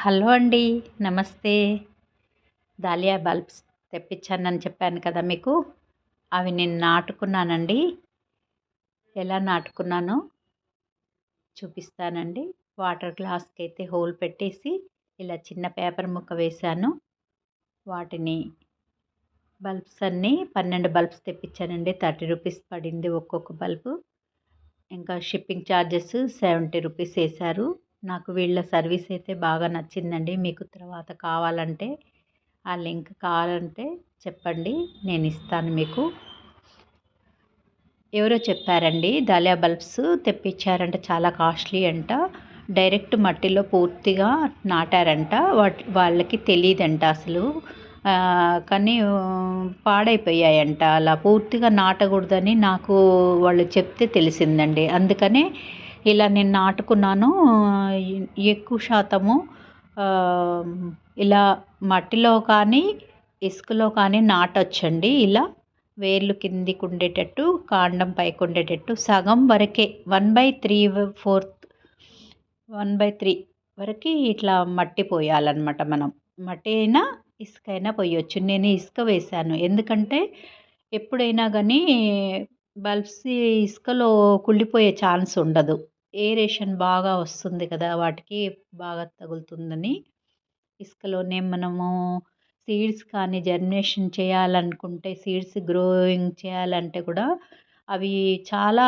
Hello అండి నమస్తే. Dahlia bulbs తెప్పించానని చెప్పాను కదా మీకు? అవి నేను నాటుకున్నానండి. ఎలా నాటుకున్నానో చూపిస్తానండి. వాటర్ గ్లాస్కి అయితే హోల్ పెట్టేసి ఇలా చిన్న పేపర్ ముక్క వేశాను. వాటిని బల్బ్స్ అన్నీ పన్నెండు బల్బ్స్ తెప్పించానండి. థర్టీ రూపీస్ పడింది ఒక్కొక్క బల్బు. ఇంకా షిప్పింగ్ ఛార్జెస్ సెవెంటీ రూపీస్ వేశారు. నాకు వీళ్ళ సర్వీస్ అయితే బాగా నచ్చిందండి. మీకు తర్వాత కావాలంటే ఆ లింక్ కావాలంటే చెప్పండి. నేను ఇస్తాను మీకు. ఎవరో చెప్పారండి దాలియా బల్బ్స్ తెప్పించారంట చాలా కాస్ట్లీ అంట. డైరెక్ట్ మట్టిలో పూర్తిగా నాటారంట. వాటి వాళ్ళకి తెలియదంట అసలు. కానీ పాడైపోయాయంట. అలా పూర్తిగా నాటకూడదని నాకు వాళ్ళు చెప్తే తెలిసిందండి. అందుకనే ఇలా నేను నాటుకున్నాను. ఎక్కువ శాతము ఇలా మట్టిలో కానీ ఇసుకలో కానీ నాటొచ్చండి. ఇలా వేర్లు కిందికి ఉండేటట్టు కాండం పైకి ఉండేటట్టు సగం వరకే one by three fourth one by three వరకు ఇట్లా మట్టి పోయాలన్నమాట మనం. మట్టి అయినా ఇసుక అయినా పోయొచ్చు. నేను ఇసుక వేశాను. ఎందుకంటే ఎప్పుడైనా కానీ బల్బ్స్ ఇసుకలో కుళ్ళిపోయే ఛాన్స్ ఉండదు. ఏరేషన్ బాగా వస్తుంది కదా వాటికి బాగా తగులుతుందని. ఇసుకలోనే మనము సీడ్స్ కానీ జర్మినేషన్ చేయాలనుకుంటే సీడ్స్ గ్రోయింగ్ చేయాలంటే కూడా అవి చాలా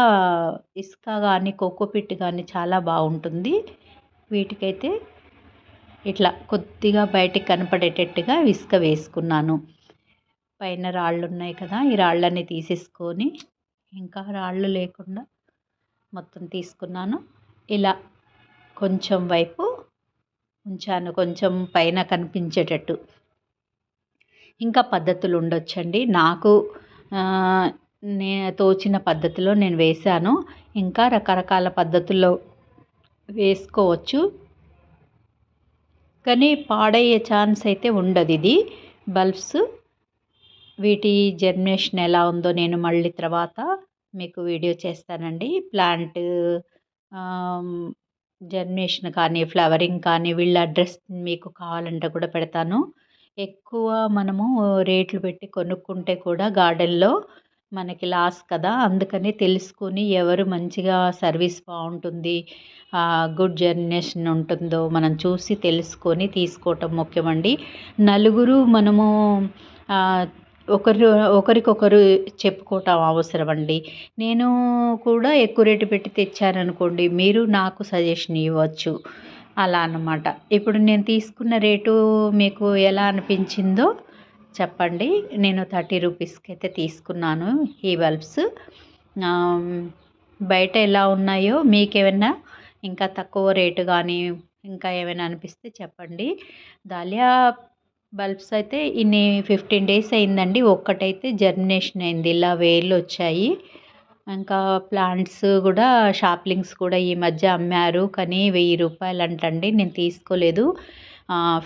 ఇసుక కానీ కోకోపిట్ కానీ చాలా బాగుంటుంది. వీటికైతే ఇట్లా కొద్దిగా బయటికి కనపడేటట్టుగా ఇసుక వేసుకున్నాను. పైన రాళ్ళు ఉన్నాయి కదా ఈ రాళ్ళని తీసేసుకొని ఇంకా రాళ్ళు లేకుండా మొత్తం తీసుకున్నాను. ఇలా కొంచెం వైపు ఉంచాను. కొంచెం పైన కనిపించేటట్టు. ఇంకా పద్ధతులు ఉండొచ్చండి. నాకు నే తోచిన పద్ధతిలో నేను వేశాను. ఇంకా రకరకాల పద్ధతుల్లో వేసుకోవచ్చు. కానీ పాడయ్యే ఛాన్స్ అయితే ఉండదు ఇది. బల్బ్స్ వీటి జర్మినేషన్ ఎలా ఉందో నేను మళ్ళీ తర్వాత మీకు వీడియో చేస్తానండి. ప్లాంట్ జర్మినేషన్ కానీ ఫ్లవరింగ్ కానీ వీళ్ళ అడ్రస్ మీకు కావాలంటే కూడా పెడతాను. ఎక్కువ మనము రేట్లు పెట్టి కొనుక్కుంటే కూడా గార్డెన్లో మనకి లాస్ కదా. అందుకని తెలుసుకొని ఎవరు మంచిగా సర్వీస్ బాగుంటుంది గుడ్ జర్నేషన్ ఉంటుందో మనం చూసి తెలుసుకొని తీసుకోవటం ముఖ్యమండి. నలుగురు మనము ఒకరు ఒకరికొకరు చెప్పుకోవటం అవసరం అండి నేను కూడా ఎక్కువ రేటు పెట్టి తెచ్చాననుకోండి మీరు నాకు సజెషన్ ఇవ్వచ్చు. అలా అన్నమాట. ఇప్పుడు నేను తీసుకున్న రేటు మీకు ఎలా అనిపించిందో చెప్పండి. నేను థర్టీ రూపీస్కి అయితే తీసుకున్నాను ఈ బల్బ్స్. బయట ఎలా ఉన్నాయో మీకేమైనా ఇంకా తక్కువ రేటు కానీ ఇంకా ఏమైనా అనిపిస్తే చెప్పండి. దాలియా బల్బ్స్ అయితే ఇన్ని ఫిఫ్టీన్ డేస్ అయిందండి. ఒక్కటైతే జర్మినేషన్ అయింది. ఇలా వేర్లు వచ్చాయి. ఇంకా ప్లాంట్స్ కూడా షాప్లింగ్స్ కూడా ఈ మధ్య అమ్మారు. కానీ వెయ్యి రూపాయలు అంటండి నేను తీసుకోలేదు.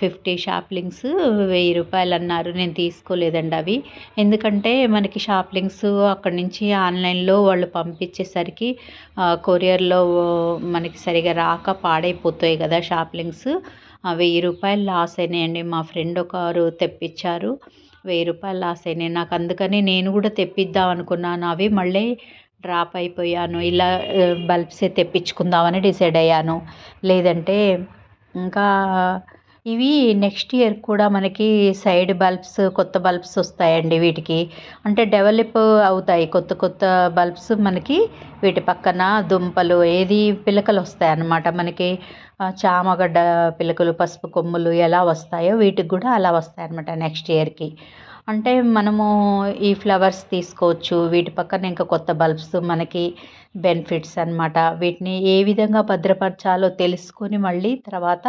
ఫిఫ్టీ షాప్లింగ్స్ వెయ్యి రూపాయలు అన్నారు నేను తీసుకోలేదండి అవి. ఎందుకంటే మనకి షాప్లింగ్స్ అక్కడి నుంచి ఆన్లైన్లో వాళ్ళు పంపించేసరికి కొరియర్లో మనకి సరిగా రాక పాడైపోతాయి కదా షాప్లింగ్స్. వెయ్యి రూపాయలు లాస్ అయినాయండి. మా ఫ్రెండ్ ఒకరు తెప్పించారు. వెయ్యి రూపాయలు లాస్ అయినాయి. నాకు అందుకని నేను కూడా తెప్పిద్దాం అనుకున్నాను. అవి మళ్ళీ డ్రాప్ అయిపోయాను. ఇలా బల్బ్సే తెప్పించుకుందామని డిసైడ్ అయ్యాను. లేదంటే ఇంకా ఇవి నెక్స్ట్ ఇయర్ కూడా మనకి సైడ్ బల్బ్స్ కొత్త బల్బ్స్ వస్తాయండి వీటికి. అంటే డెవలప్ అవుతాయి కొత్త కొత్త బల్బ్స్ మనకి. వీటి పక్కన దుంపలు ఏది పిలకలు వస్తాయన్నమాట మనకి. చామగడ్డ పిలకలు పసుపు కొమ్ములు ఎలా వస్తాయో వీటికి కూడా అలా వస్తాయన్నమాట నెక్స్ట్ ఇయర్కి అంటే మనము ఈ ఫ్లవర్స్ తీసుకోవచ్చు. వీటి పక్కన ఇంకా కొత్త బల్బ్స్ మనకి బెనిఫిట్స్ అనమాట వీటిని ఏ విధంగా భద్రపరచాలో తెలుసుకొని మళ్ళీ తర్వాత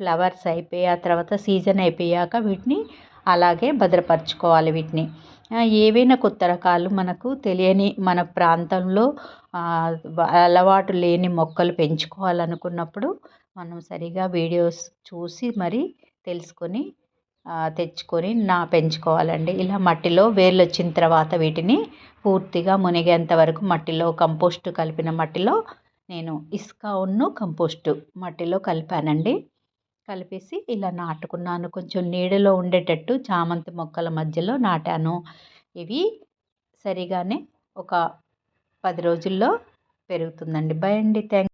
ఫ్లవర్స్ అయిపోయి ఆ తర్వాత సీజన్ అయిపోయాక వీటిని అలాగే భద్రపరచుకోవాలి వీటిని. ఏవైనా కొత్త రకాలు మనకు తెలియని మన ప్రాంతంలో అలవాటు లేని మొక్కలు పెంచుకోవాలనుకున్నప్పుడు మనం సరిగా వీడియోస్ చూసి మరి తెలుసుకొని తెచ్చుకొని నా పెంచుకోవాలండి. ఇలా మట్టిలో వేర్లు వచ్చిన తర్వాత వీటిని పూర్తిగా మునిగేంత వరకు మట్టిలో కంపోస్ట్ కలిపిన మట్టిలో నేను ఇసుక ఉన్ను కంపోస్టు మట్టిలో కలిపానండి. కలిపేసి ఇలా నాటుకున్నాను. కొంచెం నీడలో ఉండేటట్టు చామంతి మొక్కల మధ్యలో నాటాను. ఇవి సరిగానే ఒక పది రోజుల్లో పెరుగుతుందండి. బై అండి. థ్యాంక్